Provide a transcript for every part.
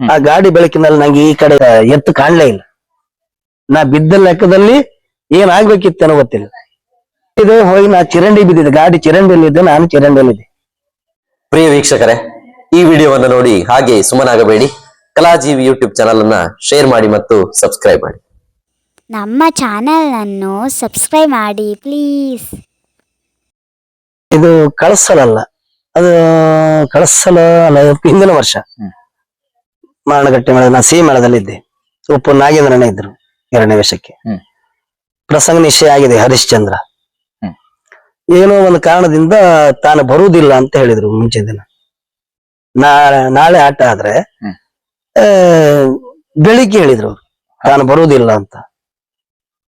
ಆ ಗಾಡಿ ಬೆಳಕಿನಲ್ಲಿ ನಂಗೆ ಈ ಕಡೆ ಎತ್ತು ಕಾಣ್ಲೇ ಇಲ್ಲ. ನಾ ಬಿದ್ದ ಲೆಕ್ಕದಲ್ಲಿ ಏನಾಗ್ಬೇಕಿತ್ತೇನೋ ಗೊತ್ತಿಲ್ಲ. ಇದು ಹೋಗಿ ನಾ ಚಿರಂಡಿ ಬಿದ್ದಿದ್ದೆ ಗಾಡಿ ಚಿರಂಡಿಯಲ್ಲಿದ್ದೆ ನಾನು ಚಿರಂಡಿಯಲ್ಲಿದ್ದೆ ಪ್ರಿಯ ವೀಕ್ಷಕರೇ ಈ ವಿಡಿಯೋವನ್ನು ನೋಡಿ ಹಾಗೆ ಸುಮ್ಮನಾಗಬೇಡಿ ಕಲಾಜೀವಿ ಯೂಟ್ಯೂಬ್ ಚಾನಲ್ ಅನ್ನ ಶೇರ್ ಮಾಡಿ ಮತ್ತು ಸಬ್ಸ್ಕ್ರೈಬ್ ಮಾಡಿ. ನಮ್ಮ ಚಾನಲನ್ನು ಸಬ್ಸ್ಕ್ರೈಬ್ ಮಾಡಿ ಪ್ಲೀಸ್. ಇದು ಕಳಸಲಲ್ಲ. ಅದು ಕಳಸಲ ಅಲ್ಲ ಹಿಂದಿನ ವರ್ಷ. ಮಾರಣಗಟ್ಟೆ ಮೇಳ ನಾ ಸಿಹಿ ಮೇಳದಲ್ಲಿದ್ದೆ. ಉಪ್ಪು ನಾಗೇಂದ್ರನೇ ಇದ್ರು ಎರಡನೇ ವರ್ಷಕ್ಕೆ ಹ್ಮ್. ಪ್ರಸಂಗ ನಿಶ್ಚಯ ಆಗಿದೆ ಹರಿಶ್ಚಂದ್ರ. ಏನೋ ಒಂದು ಕಾರಣದಿಂದ ತಾನು ಬರುವುದಿಲ್ಲ ಅಂತ ಹೇಳಿದ್ರು ಮುಂಚೆ ದಿನ. ನಾಳೆ ನಾಳೆ ಆಟ ಆದ್ರೆ ಆ, ಬೆಳಿಗ್ಗೆ ಹೇಳಿದ್ರು ಅವ್ರು, ತಾನು ಬರುವುದಿಲ್ಲ ಅಂತ.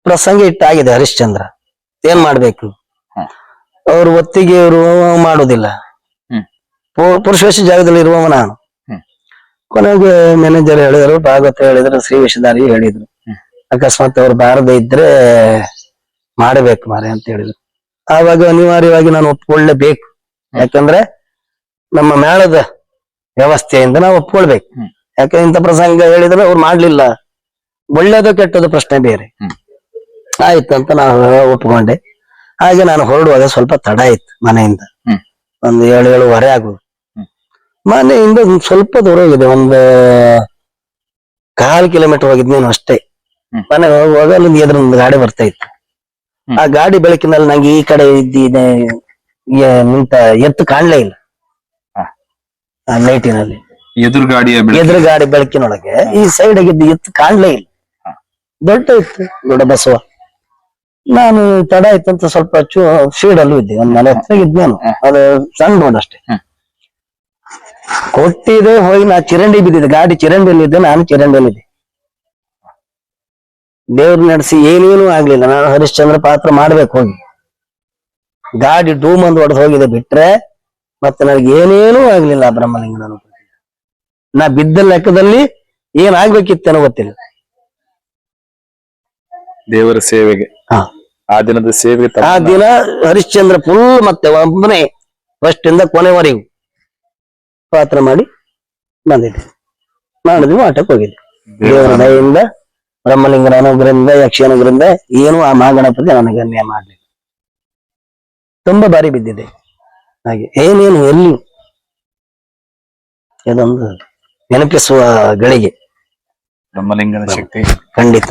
ಪ್ರಸಂಗ ಇಟ್ಟಾಗಿದೆ ಹರಿಶ್ಚಂದ್ರ. ಏನ್ ಮಾಡ್ಬೇಕು? ಅವ್ರ ಒತ್ತಿಗೆ ಇವರು ಮಾಡುದಿಲ್ಲ ಪುರುಷ ಜಾಗದಲ್ಲಿ ಇರುವವ ನಾನು. ಕೊನೆಗೆ ಮ್ಯಾನೇಜರ್ ಹೇಳಿದ್ರು ಭಾಗವತ ಹೇಳಿದ್ರು ಶ್ರೀ ವೇಷಧಾರಿ ಹೇಳಿದ್ರು. ಅಕಸ್ಮಾತ್ ಅವ್ರು ಬಾರದೇ ಇದ್ರೆ ಮಾಡಬೇಕು ಮಾರೆ ಅಂತ ಹೇಳಿದ್ರು. ಆವಾಗ ಅನಿವಾರ್ಯವಾಗಿ ನಾನು ಒಪ್ಕೊಳ್ಳೇಬೇಕು. ಯಾಕಂದ್ರೆ ನಮ್ಮ ಮೇಳದ ವ್ಯವಸ್ಥೆಯಿಂದ ನಾವು ಒಪ್ಕೊಳ್ಬೇಕು. ಯಾಕೆ ಇಂಥ ಪ್ರಸಂಗ ಹೇಳಿದ್ರೆ ಅವ್ರು ಮಾಡ್ಲಿಲ್ಲ. ಒಳ್ಳೇದು ಕೆಟ್ಟದ್ದು ಪ್ರಶ್ನೆ ಬೇರೆ. ಆಯ್ತು ಅಂತ ನಾನು ಒಪ್ಕೊಂಡೆ. ಹಾಗೆ ನಾನು ಹೊರಡುವಾಗ ಸ್ವಲ್ಪ ತಡ ಆಯ್ತು ಮನೆಯಿಂದ. ಒಂದು ಏಳು ಏಳುವರೆ ಆಗುದು. ಮನೆಯಿಂದ ಒಂದ್ ಸ್ವಲ್ಪ ದೂರ ಹೋಗಿದೆ ಒಂದು ಕಾಲ್ ಕಿಲೋಮೀಟರ್ ಹೋಗಿದ್ನೇನು ಅಷ್ಟೇ. ಮನೆ ಹೋಗುವಾಗ ಅಲ್ಲಿಂದ ಎದುರು ಒಂದು ಗಾಡಿ ಬರ್ತಾ ಇತ್ತು. ಆ ಗಾಡಿ ಬೆಳಕಿನಲ್ಲಿ ನಂಗೆ ಈ ಕಡೆ ಇದ್ದಿದೆ ನಿಂತ ಎತ್ತು ಕಾಣ್ಲೇ ಇಲ್ಲ. ಆ ಲೈಟಿನಲ್ಲಿ ಎದುರು ಗಾಡಿಯ ಎದುರು ಗಾಡಿ ಬೆಳಕಿನೊಳಗೆ ಈ ಸೈಡ್ ಆಗಿದ್ದು ಎತ್ತು ಕಾಣ್ಲೇ ಇಲ್ಲ. ದೊಡ್ಡ ಇತ್ತು ದೊಡ್ಡ ಬಸವ. ನಾನು ತಡ ಆಯ್ತಂತ ಅಂತ ಸ್ವಲ್ಪ ಶೀಡಲ್ಲೂ ಇದ್ದೆ ಒಂದ್ ನಲವತ್ತು ಇದ್ನೇನು ನಾನು. ಅದು ಸಣ್ಣ ರೋಡ್ ಅಷ್ಟೇ. ಕೊಟ್ಟಿದೆ ಹೋಗಿ ನಾ ಚಿರಂಡಿ ಬಿದ್ದಿದ್ದೆ. ಗಾಡಿ ಚಿರಂಡಿಯಲ್ಲಿದ್ದೆ ನಾನು ಚಿರಂಡಿಯಲ್ಲಿದ್ದೆ ದೇವ್ರು ನಡೆಸಿ ಏನೇನು ಆಗ್ಲಿಲ್ಲ. ನಾನು ಹರಿಶ್ಚಂದ್ರ ಪಾತ್ರ ಮಾಡ್ಬೇಕು ಹೋಗಿ. ಗಾಡಿ ಡೂಮ್ ಅಂದ್ ಹೊಡೆದು ಹೋಗಿದೆ ಬಿಟ್ರೆ ಮತ್ತೆ ನನಗೆ ಏನೇನೂ ಆಗ್ಲಿಲ್ಲ ಬ್ರಹ್ಮಲಿಂಗನ. ನಾ ಬಿದ್ದ ಲೆಕ್ಕದಲ್ಲಿ ಏನಾಗ್ಬೇಕಿತ್ತೇನೋ ಗೊತ್ತಿಲ್ಲ. ದೇವರ ಸೇವೆಗೆ. ಆ ದಿನದ ಸೇವೆಗೆ ಆ ದಿನ ಹರಿಶ್ಚಂದ್ರ ಫುಲ್ ಮತ್ತೆ ಒಬ್ಬನೇ ಫಸ್ಟ್ ಇಂದ ಕೊನೆವರೆಗೂ. ಪಾತ್ರ ಮಾಡಿ ಬಂದಿದ್ದೆ. ಮಾಡಿದ್ವಿ ಆಟಕ್ಕೆ ಹೋಗಿದ್ದೆ. ದೇವರ ದಯೆಯಿಂದ ಬ್ರಹ್ಮಲಿಂಗನ ಅನುಗ್ರಹದಿಂದ ಏನು ಆ ಮಹಾಗಣಪತಿ ನನಗೆ ಅನ್ಯಾಯ ಮಾಡಲಿಲ್ಲ. ತುಂಬಾ ಬಾರಿ ಬಿದ್ದಿದೆ. ಹಾಗೆ ಏನೇನು ಎಲ್ಲಿ ಇದೊಂದು ನೆನಪಿಸುವ ಗಳಿಗೆ ಬ್ರಹ್ಮಲಿಂಗನ ಶಕ್ತಿ. ಖಂಡಿತ.